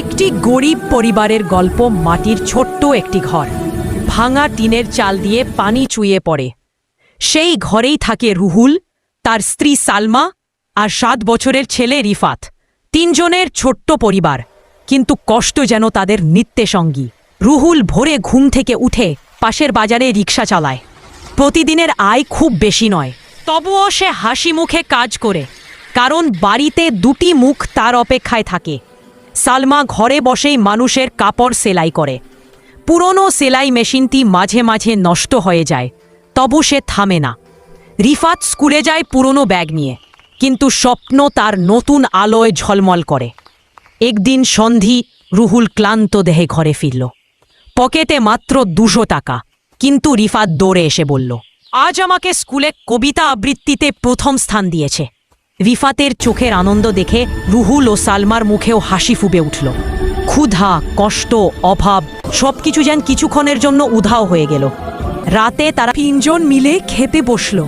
একটি গরিব পরিবারের গল্প মাটির ছোট্ট একটি ঘর। ভাঙা টিনের চাল দিয়ে পানি চুইয়ে পড়ে। সেই ঘরেই থাকে রুহুল, তার স্ত্রী সালমা আর সাত বছরের ছেলে রিফাত, তিনজনের ছোট্ট পরিবার। কিন্তু কষ্ট যেন তাদের নিত্যে সঙ্গী রুহুল ভোরে ঘুম থেকে উঠে পাশের বাজারে রিক্সা চালায়। প্রতিদিনের আয় খুব বেশি নয়, তবুও সে হাসি মুখে কাজ করে, কারণ বাড়িতে দুটি মুখ তার অপেক্ষায় থাকে। সালমা ঘরে বসেই মানুষের কাপড় সেলাই করে। পুরনো সেলাই মেশিনটি মাঝে মাঝে নষ্ট হয়ে যায়, তবু সে থামে না। রিফাত স্কুলে যায় পুরনো ব্যাগ নিয়ে, কিন্তু স্বপ্ন তার নতুন আলোয় ঝলমল করে। একদিন সন্ধি, রুহুল ক্লান্ত দেহে ঘরে ফিরল। পকেটে মাত্র দুশো টাকা, কিন্তু রিফাত দৌড়ে এসে বলল, আজ আমাকে স্কুলে কবিতা আবৃত্তিতে প্রথম স্থান দিয়েছে। রিফাতের চোখের আনন্দ দেখে রুহুল ও সালমার মুখেও হাসি ফুবে উঠল। ক্ষুধা, কষ্ট, অভাব, সবকিছু যেন কিছুক্ষণের জন্য উধাও হয়ে গেল। রাতে তারা তিনজন মিলে খেতে বসল।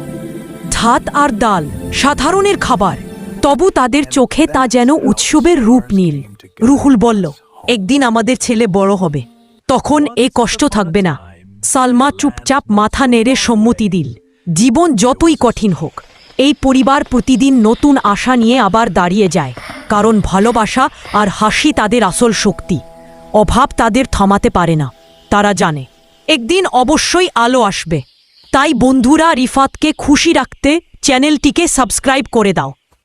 ভাত আর ডাল, সাধারণের খাবার। তবু তাদের চোখে তা যেন উৎসবের রূপ নীল। রুহুল বলল, একদিন আমাদের ছেলে বড় হবে। তখন এ কষ্ট থাকবে না। সালমা চুপচাপ মাথা নেড়ে সম্মতি দিল। জীবন যতই কঠিন হোক এই পরিবার প্রতিদিন নতুন আশা নিয়ে আবার দাঁড়িয়ে যায়। কারণ ভালোবাসা আর হাসি তাদের আসল শক্তি। অভাব তাদের থামাতে পারে না। তারা জানে, একদিন অবশ্যই আলো আসবে। তাই বন্ধুরা রিফাতকে খুশি রাখতে চ্যানেলটিকে সাবস্ক্রাইব করে দাও।